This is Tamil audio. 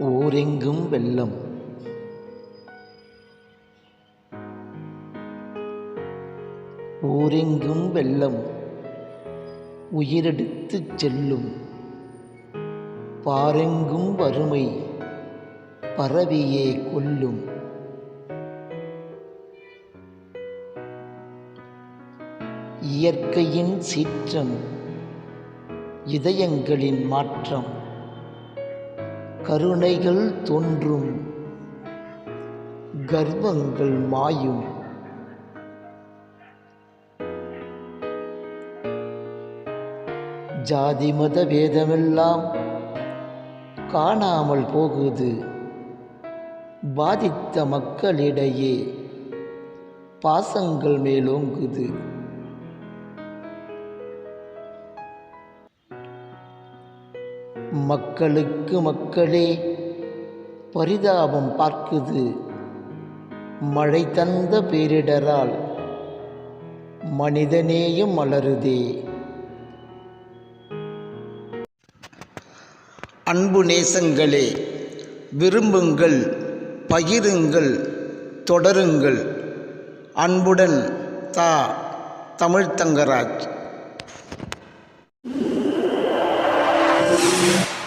ஊரெங்கும் வெள்ளம். ஊரெங்கும் வெள்ளம். உயிரெடுத்துச் செல்லும். பாரெங்கும் வறுமை பரவியே கொல்லும். இயற்கையின் சீற்றம் இதயங்களின் மாற்றம். கருணைகள் தோன்றும். கர்வங்கள் மாயும். ஜாதி மத வேதமெல்லாம் காணாமல் போகுது. பாதித்த மக்களிடையே பாசங்கள் மேலோங்குது. மக்களுக்கு மக்களே பரிதாபம் பார்க்குது. மழை தந்த பேரிடரால் மனிதநேயம் மலருதே. அன்பு நேசங்களே விரும்புங்கள் பகிருங்கள் தொடருங்கள். அன்புடன் தா தமிழ்த்தங்கராஜ் Thank you.